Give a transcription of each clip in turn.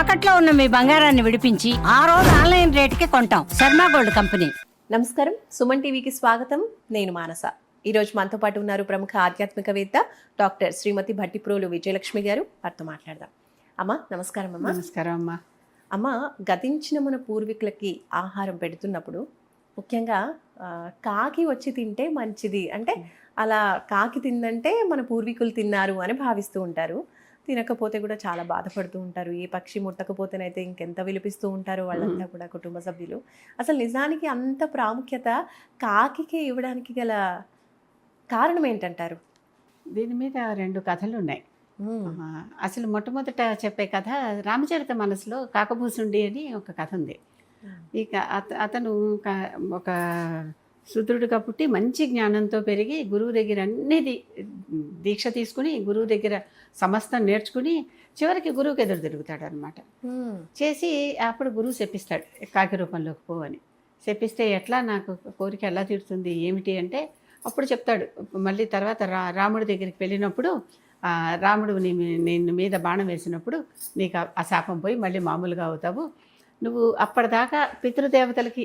తాకట్లో ఉన్న మీ బంగారాన్ని విడిపించి ఆ రోజు ఆన్లైన్ రేటుకి కొంటాం. Sharma gold company. నమస్కారం. సుమన్ టీవీకి స్వాగతం. నేను మానస. ఈరోజు మనతో పాటు ఉన్నారు ప్రముఖ ఆధ్యాత్మికవేత్త డాక్టర్ శ్రీమతి భట్టిప్రోలు విజయలక్ష్మి గారు. వారితో మాట్లాడదాం. అమ్మ నమస్కారం అమ్మ. నమస్కారం అమ్మా. అమ్మ గతించిన మన పూర్వీకులకి ఆహారం పెడుతున్నప్పుడు ముఖ్యంగా కాకి వచ్చి తింటే మంచిది. అంటే అలా కాకి తిందంటే మన పూర్వీకులు తిన్నారు అని భావిస్తూ ఉంటారు. తినకపోతే కూడా చాలా బాధపడుతూ ఉంటారు. ఏ పక్షి ముట్టకపోతేనైతే ఇంకెంత విలిపిస్తూ ఉంటారు వాళ్ళంతా కూడా కుటుంబ సభ్యులు. అసలు నిజానికి అంత ప్రాముఖ్యత కాకికే ఇవ్వడానికి గల కారణం ఏంటంటారు? దీని మీద రెండు కథలు ఉన్నాయి. అసలు మొట్టమొదట చెప్పే కథ రామచరిత మనసులో కాకభూసుండి అని ఒక కథ ఉంది. ఇక అత అతను ఒక శుద్రుడిగా పుట్టి మంచి జ్ఞానంతో పెరిగి గురువు దగ్గర అన్ని దీక్ష తీసుకుని గురువు దగ్గర సమస్తం నేర్చుకుని చివరికి గురువుకి ఎదురు తిరుగుతాడు అనమాట చేసి అప్పుడు గురువు చెప్పిస్తాడు కాకి రూపంలోకి పో అని. చెప్పిస్తే ఎట్లా నాకు కోరిక ఎలా తీరుతుంది ఏమిటి అంటే అప్పుడు చెప్తాడు మళ్ళీ తర్వాత రా రాముడి దగ్గరికి వెళ్ళినప్పుడు రాముడు నీ నేను మీద బాణం వేసినప్పుడు నీకు ఆ- శాపం పోయి మళ్ళీ మామూలుగా అవుతావు. నువ్వు అప్పటిదాకా పితృదేవతలకి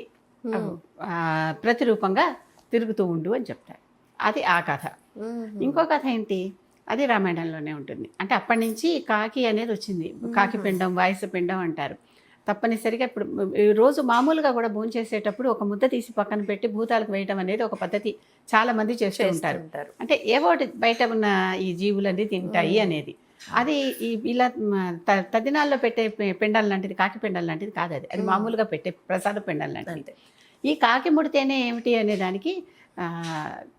ప్రతిరూపంగా తిరుగుతూ ఉండు అని చెప్తాడు అది ఆ కథ. ఇంకో కథ ఏంటి? అది రామాయణంలోనే ఉంటుంది. అంటే అప్పటి నుంచి కాకి అనేది వచ్చింది. కాకి పిండం వాయసు పిండం అంటారు. తప్పనిసరిగా ఇప్పుడు ఈ రోజు మామూలుగా కూడా భోంచేసేటప్పుడు ఒక ముద్ద తీసి పక్కన పెట్టి భూతాలకు వేయటం అనేది ఒక పద్ధతి చాలా మంది చేస్తూ ఉంటారు. ఉంటారు. అంటే ఏవో ఒకటి బయట ఉన్న ఈ జీవులన్నీ తింటాయి అనేది. అది ఈ ఇలా తదినాల్లో పెట్టే పిండాలు లాంటిది కాకి పిండాలు లాంటిది కాదు అది. అది మామూలుగా పెట్టే ప్రసాద పిండాలు లాంటిది. ఈ కాకి ముడితేనే ఏమిటి అనే దానికి ఆ,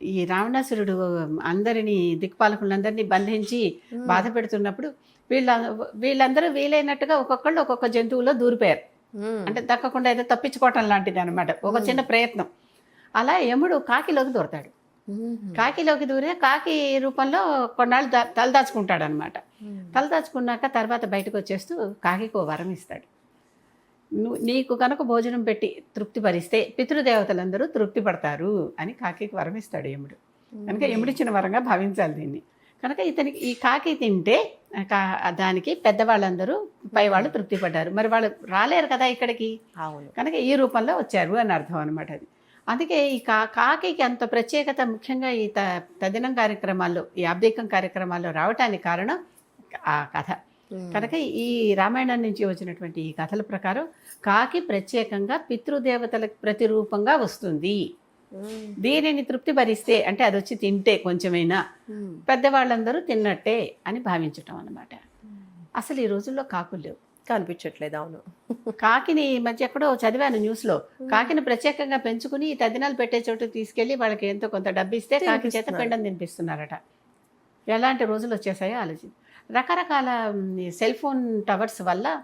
ఈ రావణాసురుడు అందరినీ దిక్పాలకులందరినీ బంధించి బాధ పెడుతున్నప్పుడు వీళ్ళ వీళ్ళందరూ వీలైనట్టుగా ఒక్కొక్కళ్ళు ఒక్కొక్క జంతువులో దూరిపోయారు. అంటే దక్కకుండా ఏదో తప్పించుకోవటం లాంటిది అనమాట ఒక చిన్న ప్రయత్నం. అలా యముడు కాకిలోకి దూరతాడు. కాకిలోకి దూరే కాకి రూపంలో కొన్నాళ్ళు తలదాచుకుంటాడు అనమాట తలదాచుకున్నాక తర్వాత బయటకు వచ్చేస్తూ కాకికి వరం ఇస్తాడు. నీకు కనుక భోజనం పెట్టి తృప్తి పరిస్తే పితృదేవతలందరూ తృప్తి పడతారు అని కాకికి వరం ఇస్తాడు యముడు. కనుక యముడిచ్చిన వరంగా భావించాలి దీన్ని. కనుక ఇతనికి ఈ కాకి తింటే దానికి పెద్దవాళ్ళందరూ పైవాళ్ళు తృప్తి పడ్డారు. మరి వాళ్ళు రాలేరు కదా ఇక్కడికి? అవును. కనుక ఈ రూపంలో వచ్చారు అని అర్థం అనమాట అది. అందుకే ఈ కా కాకికి అంత ప్రత్యేకత ముఖ్యంగా ఈ త తదినం కార్యక్రమాల్లో ఈ అబ్దికం కార్యక్రమాల్లో రావటానికి కారణం ఆ కథ. కనుక ఈ రామాయణం నుంచి వచ్చినటువంటి ఈ కథల ప్రకారం కాకి ప్రత్యేకంగా పితృదేవతలకు ప్రతిరూపంగా వస్తుంది. దీనిని తృప్తి భరిస్తే అంటే అది వచ్చి తింటే కొంచెమైనా పెద్దవాళ్ళందరూ తిన్నట్టే అని భావించటం అనమాట అసలు ఈ రోజుల్లో కాకులు లేవు. కనిపించట్లేదు అవును. కాకిని మధ్య ఎక్కడో చదివాను న్యూస్లో. కాకిని ప్రత్యేకంగా పెంచుకుని తదినాలు పెట్టే చోటు తీసుకెళ్ళి వాళ్ళకి ఎంతో కొంత డబ్బు ఇస్తే కాకి చేత. పిండం తినిపిస్తున్నారట. ఎలాంటి రోజులు వచ్చేసాయో ఆలోచి రకరకాల సెల్ ఫోన్ టవర్స్ వల్ల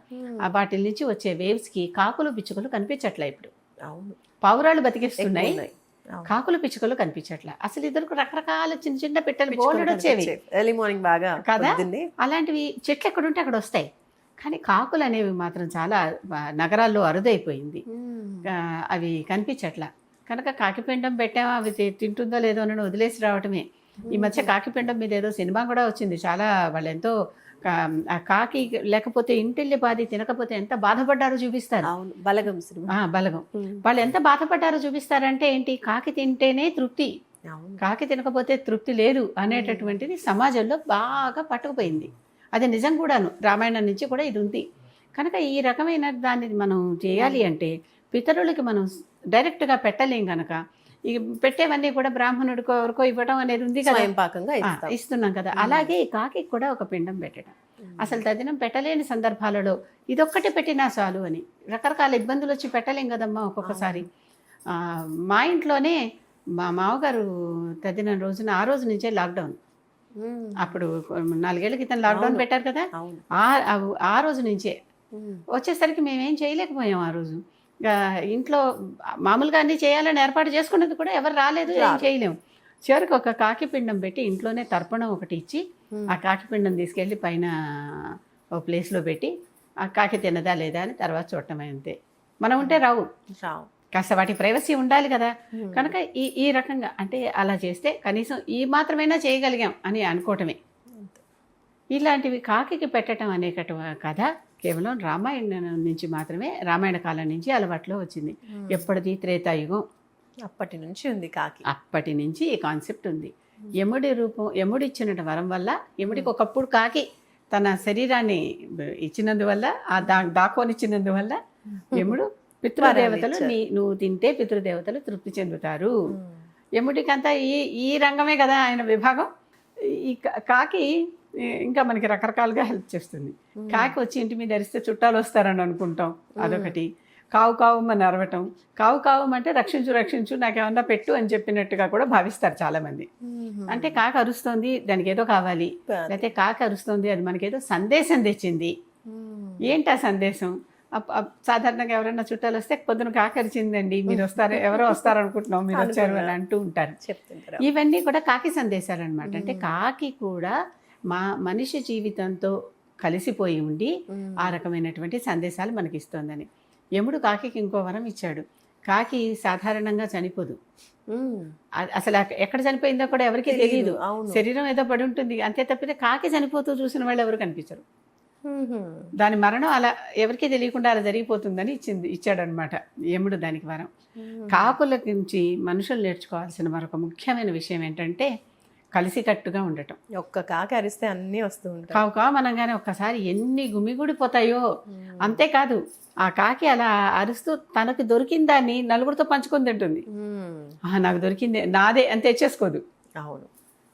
వాటి నుంచి వచ్చే వేవ్స్కి కాకులు పిచ్చుకలు కనిపించట్లే ఇప్పుడు. అవును. పావురాలు బతికిస్తున్నాయి. కాకులు పిచ్చుకలు కనిపించట్లే. అసలు ఇద్దరు రకరకాల చిన్న చిన్న పిట్టలు బోలెడు వచ్చేవి. ఎర్లీ మార్నింగ్ బాగా కదా? అలాంటివి చెట్లు ఎక్కడుంటే అక్కడ వస్తాయి. కానీ కాకులు అనేవి మాత్రం చాలా నగరాల్లో అరుదైపోయింది. అవి కనిపించట్లా. కనుక కాకిపిండం పెట్టామా? అవి తింటుందో లేదో అని వదిలేసి రావటమే. ఈ మధ్య కాకిపిండం మీద ఏదో సినిమా కూడా వచ్చింది. చాలా వాళ్ళు ఎంతో కాకి లేకపోతే ఇంటిల్లి బాధి తినకపోతే ఎంత బాధపడ్డారో చూపిస్తారు. అవును బలగం సినిమా. బలగం. వాళ్ళు ఎంత బాధపడ్డారో చూపిస్తారంటే ఏంటి? కాకి తింటేనే తృప్తి. కాకి తినకపోతే తృప్తి లేదు అనేటటువంటిది సమాజంలో బాగా పట్టుకుపోయింది. అది నిజం కూడాను. రామాయణం నుంచి కూడా ఇది ఉంది. కనుక ఈ రకమైన దాన్ని మనం చేయాలి అంటే పితరులకి మనం డైరెక్ట్గా పెట్టలేం కనుక ఈ పెట్టేవన్నీ కూడా బ్రాహ్మణుడికో ఎవరికో ఇవ్వడం అనేది ఉంది కదా. ఇస్తున్నాం కదా. అలాగే ఈ కాకి కూడా ఒక పిండం పెట్టడం. అసలు తదినం పెట్టలేని సందర్భాలలో ఇదొక్కటి పెట్టినా చాలు అని. రకరకాల ఇబ్బందులు వచ్చి పెట్టలేం కదమ్మా ఒక్కొక్కసారి. మా ఇంట్లోనే మా మామగారు తదిన రోజున ఆ రోజు నుంచే లాక్డౌన్. అప్పుడు నాలుగేళ్ళ క్రితం లాక్డౌన్. పెట్టారు కదా. ఆ రోజు నుంచే. వచ్చేసరికి మేమేం చేయలేకపోయాం ఆ రోజు. ఇంట్లో మామూలుగా అన్నీ చేయాలని ఏర్పాటు చేసుకున్నది కూడా ఎవరు రాలేదు ఏం. చేయలేము. చివరికి ఒక కాకి పిండం పెట్టి ఇంట్లోనే తర్పణం ఒకటి ఇచ్చి. ఆ కాకి పిండం తీసుకెళ్ళి పైన ఓ ప్లేస్లో పెట్టి ఆ కాకి తినదా లేదా అని తర్వాత చూడటమే అంతే. మనం ఉంటే రావు. రావు. కాస్త వాటి ప్రైవసీ ఉండాలి కదా. కనుక ఈ ఈ రకంగా అంటే అలా చేస్తే కనీసం ఈ మాత్రమైనా చేయగలిగాం అని అనుకోవటమే. ఇలాంటివి కాకికి పెట్టడం అనేకట కథ. కేవలం రామాయణం నుంచి మాత్రమే రామాయణ కాలం నుంచి అలవాట్లో వచ్చింది. ఎప్పటిది త్రేతాయుగం? అప్పటి నుంచి ఉంది కాకి. అప్పటి నుంచి ఈ కాన్సెప్ట్ ఉంది. యముడి రూపం యముడి ఇచ్చిన వరం వల్ల యముడికి ఒకప్పుడు కాకి తన శరీరాన్ని ఇచ్చినందువల్ల ఆ దా దాకోనిచ్చినందువల్ల యముడు పితృదేవతలు నీ నువ్వు తింటే పితృదేవతలు తృప్తి చెందుతారు. యముడికంతా ఈ ఈ రంగమే కదా ఆయన విభాగం. ఈ కాకి ఇంకా మనకి రకరకాలుగా హెల్ప్ చేస్తుంది. కాకి వచ్చి ఇంటి మీద అరిస్తే చుట్టాలు వస్తారని అనుకుంటాం అదొకటి. కావు కావు అని అరవటం. కావు కావు అంటే రక్షించు రక్షించు నాకేమన్నా పెట్టు అని చెప్పినట్టుగా కూడా భావిస్తారు చాలా మంది అంటే కాకి అరుస్తోంది దానికి ఏదో కావాలి. లేకపోతే కాకి అరుస్తోంది అది మనకేదో సందేశం తెచ్చింది. ఏంటి ఆ సందేశం? సాధారణంగా ఎవరైనా చుట్టాలు వస్తే పొద్దున కాకి అరిచిందండి మీరు వస్తారు ఎవరో వస్తారు అనుకుంటున్నాం మీరు వచ్చారు అని అంటూ ఉంటారు. ఇవన్నీ కూడా కాకి సందేశాలు అనమాట అంటే కాకి కూడా మా మనిషి జీవితంతో కలిసిపోయి ఉండి ఆ రకమైనటువంటి సందేశాలు మనకి ఇస్తోందని యముడు కాకికి ఇంకో వరం ఇచ్చాడు. కాకి సాధారణంగా చనిపోదు. అసలు ఎక్కడ చనిపోయిందో కూడా ఎవరికి తెలియదు శరీరం ఏదో పడి ఉంటుంది అంతే తప్పితే కాకి చనిపోతూ చూసిన వాళ్ళు ఎవరు కనిపించరు. దాని మరణం అలా ఎవరికీ తెలియకుండా అలా జరిగిపోతుందని ఇచ్చింది ఇచ్చాడనమాట యముడు దానికి వరం. కాకుల నుంచి మనుషులు నేర్చుకోవాల్సిన మరొక ముఖ్యమైన విషయం ఏంటంటే కలిసికట్టుగా ఉండటం. ఒక్క కాకి అరిస్తే అన్నీ వస్తూ ఉంటాయి. కావు కావు అనగానే ఒక్కసారి ఎన్ని గుమిగూడిపోతాయో. అంతేకాదు ఆ కాకి అలా అరుస్తూ తనకు దొరికిన దాన్ని నలుగురితో పంచుకొని తింటుంది. ఉమ్. "ఆ, నాకు దొరికింది నాదే అని తెచ్చేసుకోదు. అవును.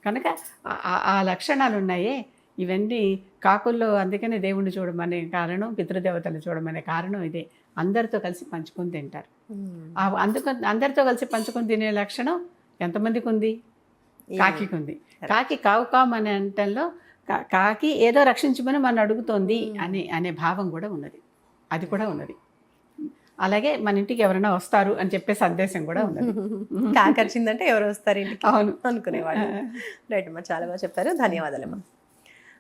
కనుక ఆ- లక్షణాలు ఉన్నాయే ఇవన్నీ కాకుల్లో అందుకనే దేవుణ్ణి చూడమనే కారణం పితృదేవతలు చూడమనే కారణం ఇదే. అందరితో కలిసి పంచుకొని తింటారు. అందుకు అందరితో కలిసి పంచుకొని తినే లక్షణం ఎంతమందికి ఉంది కాకికి ఉంది కాకి కావు కావు అనే అంటంలో కా- కాకి ఏదో రక్షించమని మనం అడుగుతోంది అనే అనే భావం కూడా ఉన్నది. అది కూడా ఉన్నది. అలాగే మన ఇంటికి ఎవరైనా వస్తారు అని చెప్పే సందేశం కూడా ఉన్నది. కాకి అరిచిందంటే ఎవరు వస్తారు ఇంటికి? అవును. అనుకునేవాడు రైట్ అమ్మా చాలా బాగా చెప్పారు. ధన్యవాదాలమ్మా.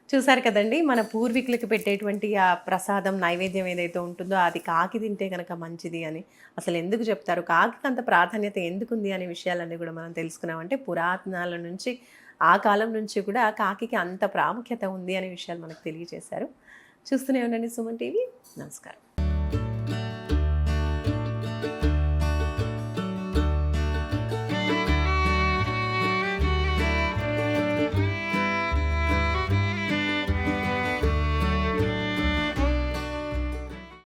చూసారు కదండి మన పూర్వీకులకు పెట్టేటువంటి ఆ ప్రసాదం నైవేద్యం ఏదైతే ఉంటుందో అది కాకి తింటే కనుక మంచిది అని అసలు ఎందుకు చెప్తారు? కాకి అంత ప్రాధాన్యత ఎందుకుంది అనే విషయాలన్నీ కూడా మనం తెలుసుకున్నామంటే పురాతనాల నుంచి ఆ కాలం నుంచి కూడా కాకికి అంత ప్రాముఖ్యత ఉంది అనే విషయాలు మనకు తెలియజేశారు. చూస్తూనే ఉండండి సుమన్ టీవీ. నమస్కారం.